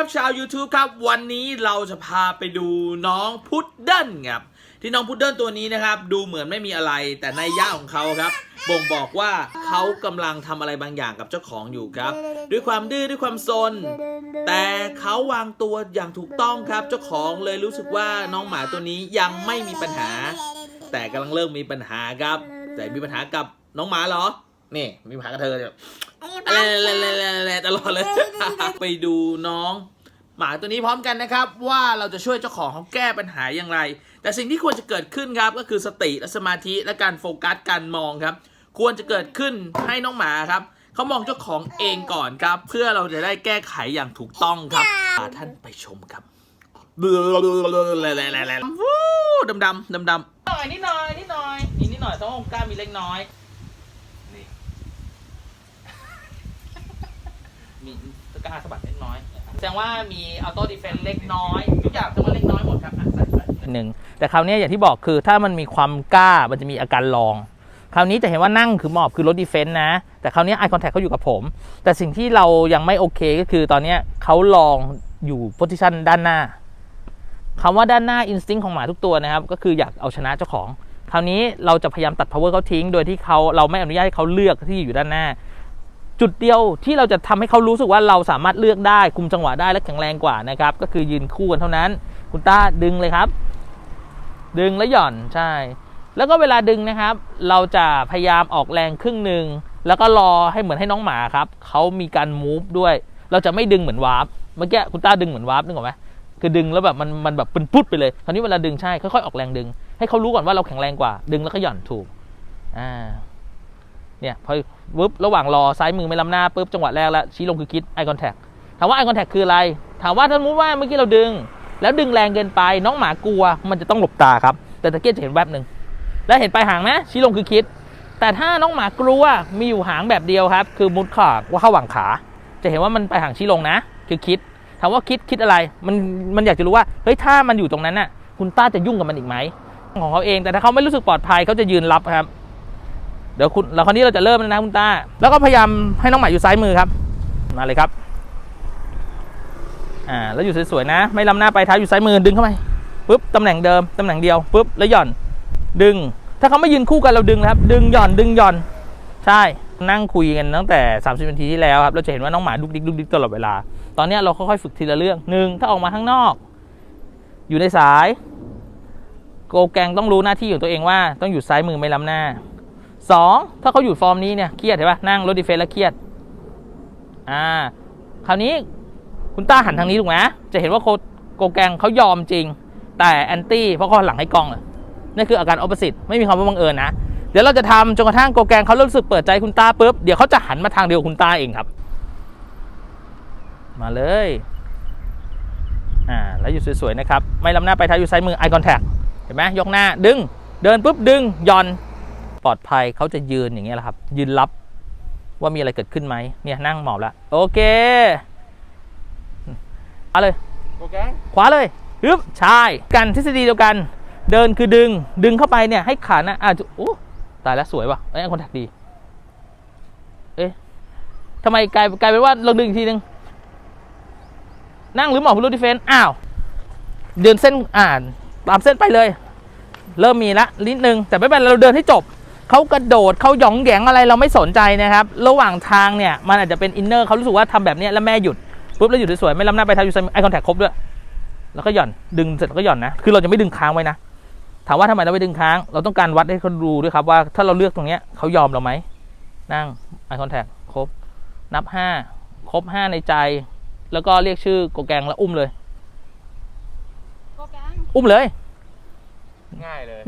ับชาว YouTube ครับ วันนี้เราจะพาไปดูน้องพุดเดิ้ลครับที่น้องพุดเดิ้ลตัวนี้นะครับ ดูเหมือนไม่มีอะไร แต่ในย่าของเขาครับบ่งบอกว่าเขากำลังทำอะไรบางอย่างกับเจ้าของอยู่ครับ ด้วยความดื้อด้วยความซน แต่เขาวางตัวอย่างถูกต้องครับ เจ้าของเลยรู้สึกว่าน้องหมาตัวนี้ยังไม่มีปัญหา แต่กำลังเริ่มมีปัญหาครับ แต่มีปัญหากับน้องหมาเหรอนี่มีปัญหากับเธอเนี่ย อะไรๆๆๆๆตลอดเลย ไปดูน้อง หมาตัวนี้พร้อมกันนะครับ ว่าเราจะช่วยเจ้าของเขาแก้ปัญหาอย่างไร แต่สิ่งที่ควรจะเกิดขึ้นครับก็คือสติและสมาธิและการโฟกัสการมองครับ ควรจะเกิดขึ้นให้น้องหมาครับเขามองเจ้าของเองก่อนครับ เพื่อเราจะได้แก้ไขอย่างถูกต้องครับพาท่านไปชมครับวู้ดำดำดำดำหน่อยนิดหน่อยนิดหน่อยนิดหน่อยต้องกล้ามีเล็กน้อย มีตะกร้าสะบัดเล็กน้อย แสดงว่ามีออโต้ดีเฟนเล็กน้อยทุกอย่างแสดงว่าเล็กน้อยหมดครับอะใส่ไปหนึ่งแต่คราวนี้อย่างที่บอกคือถ้ามันมีความกล้ามันจะมีอาการลอง คราวนี้จะเห็นว่านั่งคือหมอบคือรถดีเฟนต์นะ แต่คราวนี้ไอคอนแทคเขาอยู่กับผม แต่สิ่งที่เรายังไม่โอเคก็คือตอนนี้เขาลองอยู่โพซิชันด้านหน้าคำว่าด้านหน้าอินสติ้งของหมาทุกตัวนะครับ ก็คืออยากเอาชนะเจ้าของ คราวนี้เราจะพยายามตัด power เขาทิ้ง โดยที่เขาเราไม่อนุญาตให้เขาเลือกที่อยู่ด้านหน้า จุดเดียวที่เราจะทำให้เขารู้สึกว่าเราสามารถเลือกได้คุมจังหวะได้และแข็งแรงกว่านะครับก็คือยืนคู่กันเท่านั้น คุณต้าดึงเลยครับ ดึงแล้วหย่อนใช่ แล้วก็เวลาดึงนะครับ เราจะพยายามออกแรงครึ่งหนึ่งแล้วก็รอให้เหมือนให้น้องหมาครับเขามีการมูฟด้วย เราจะไม่ดึงเหมือนวาร์ปเมื่อกี้คุณต้าดึงเหมือนวาร์ปนึกออกไหมคือดึงแล้วแบบมันมันแบบเป็นพุดไปเลยคราวนี้เวลาดึงใช่ค่อยๆออกแรงดึง ให้เขารู้ก่อนว่าเราแข็งแรงกว่า ดึงแล้วก็หย่อนถูกอ่า เนี่ยพอวึบระหว่างรอซ้ายมือไม่ล้ำหน้าปุ๊บจังหวะแรกแล้วชี้ลงคือคิด eye contact ถามว่า eye contact คืออะไร ถามว่าถ้าสมมติว่าเมื่อกี้เราดึง แล้วดึงแรงเกินไปน้องหมากลัว มันจะต้องหลบตาครับ แต่ตะเกียจะเห็นแวบหนึ่งแล้วเห็นปลายหางไหมชี้ลงคือคิด แต่ถ้าน้องหมากลัวมีอยู่หางแบบเดียวครับ คือมุดขาว่าเข้าหว่างขา จะเห็นว่ามันปลายหางชี้ลงนะ คือคิดถามว่าคิดคิดอะไรมันมันอยากจะรู้ว่าเฮ้ยถ้ามันอยู่ตรงนั้นน่ะคุณต้าจะยุ่งกับมันอีกไหมของเขาเองแต่ถ้าเขาไม่รู้สึกปลอดภัยเขาจะยืนรับครับ เดี๋ยวคุณเราคราวนี้เราจะเริ่มแล้วนะคุณตา แล้วก็พยายามให้น้องหมาอยู่ซ้ายมือครับ มาเลยครับ อ่า แล้วอยู่สวยๆนะ ไม่ล้ำหน้าไปท้ายอยู่ซ้ายมือดึงเข้าไปปุ๊บตำแหน่งเดิมตำแหน่งเดียวปุ๊บแล้วหย่อน ดึง ถ้าเขาไม่ยืนคู่กันเราดึงนะครับ ดึงหย่อนดึงหย่อน ใช่นั่งคุยกันตั้งแต่ 30นาทีที่แล้วครับเราจะเห็นว่าน้องหมาดุกดิกดุกดิกตลอดเวลา ตอนนี้เราค่อยๆฝึกทีละเรื่องหนึ่งถ้าออกมาข้างนอก อยู่ในสาย โกแกงต้องรู้หน้าที่ของตัวเองว่า ต้องอยู่ซ้ายมือไม่ล้ำหน้า สองถ้าเขาอยู่ฟอร์มนี้เนี่ยเครียดเห็นปะนั่งรถดีเฟนแล้วเครียดอ่าคราวนี้คุณต้าหันทางนี้ถูกไหมจะเห็นว่าโคโกแกงเขายอมจริง แต่แอนตี้เพราะเขาหลังให้กองเลยนี่คืออาการออปเปอร์สิตไม่มีความว่าบังเอิญนะเดี๋ยวเราจะทำจนกระทั่งโกแกงเขารู้สึกเปิดใจคุณต้าปุ๊บเดี๋ยวเขาจะหันมาทางเดียวกับคุณต้าเองครับ มาเลยอ่าแล้วอยู่สวยๆนะครับ ไม่ล้ำหน้าไปท้ายอยู่ซ้ายมือ eye contact เห็นไหมยกหน้าดึง เดินปุ๊บดึงย่อน ปลอดภัยเขาจะยืนอย่างเงี้ยแหละครับ ยืนรับว่ามีอะไรเกิดขึ้นไหมเนี่ยนั่งหมอบแล้ว โอเคเอาเลยโอเคขวาเลยฮึบใช่กันทฤษฎีเดียวกัน เดินคือดึงดึงเข้าไปเนี่ยให้ขาหนะอะโอ้ตายแล้วสวยว่ะไอ้ยคอนแทคดี เอ๊ะทำไมกลายกลายเป็นว่าเราดึงอีกทีนึงนั่งหรือหมอบรูดดิเฟนอ้าวเดินเส้นอ่านตามเส้นไปเลย เริ่มมีละนิดนึงแต่ไม่เป็นไรเราเดินให้จบ เขากระโดดเขาหยองแหยงอะไรเราไม่สนใจนะครับ ระหว่างทางเนี่ยมันอาจจะเป็นอินเนอร์เขารู้สึกว่าทำแบบเนี้ยแล้วแม่หยุดปุ๊บแล้วหยุดสวยๆไม่ล้ำหน้าไปทางอยู่ไอคอนแทคครบด้วยแล้วก็หย่อนดึงเสร็จแล้วก็หย่อนนะคือเราจะไม่ดึงค้างไว้นะถามว่าทำไมเราไม่ดึงค้าง เราต้องการวัดให้เขาดูด้วยครับว่าถ้าเราเลือกตรงเนี้ยเขายอมเราไหมนั่ง eye contact ครบ นับห้าครบห้าในใจ แล้วก็เรียกชื่อโกแกงแล้วอุ้มเลยโกแกงอุ้มเลย ง่ายเลย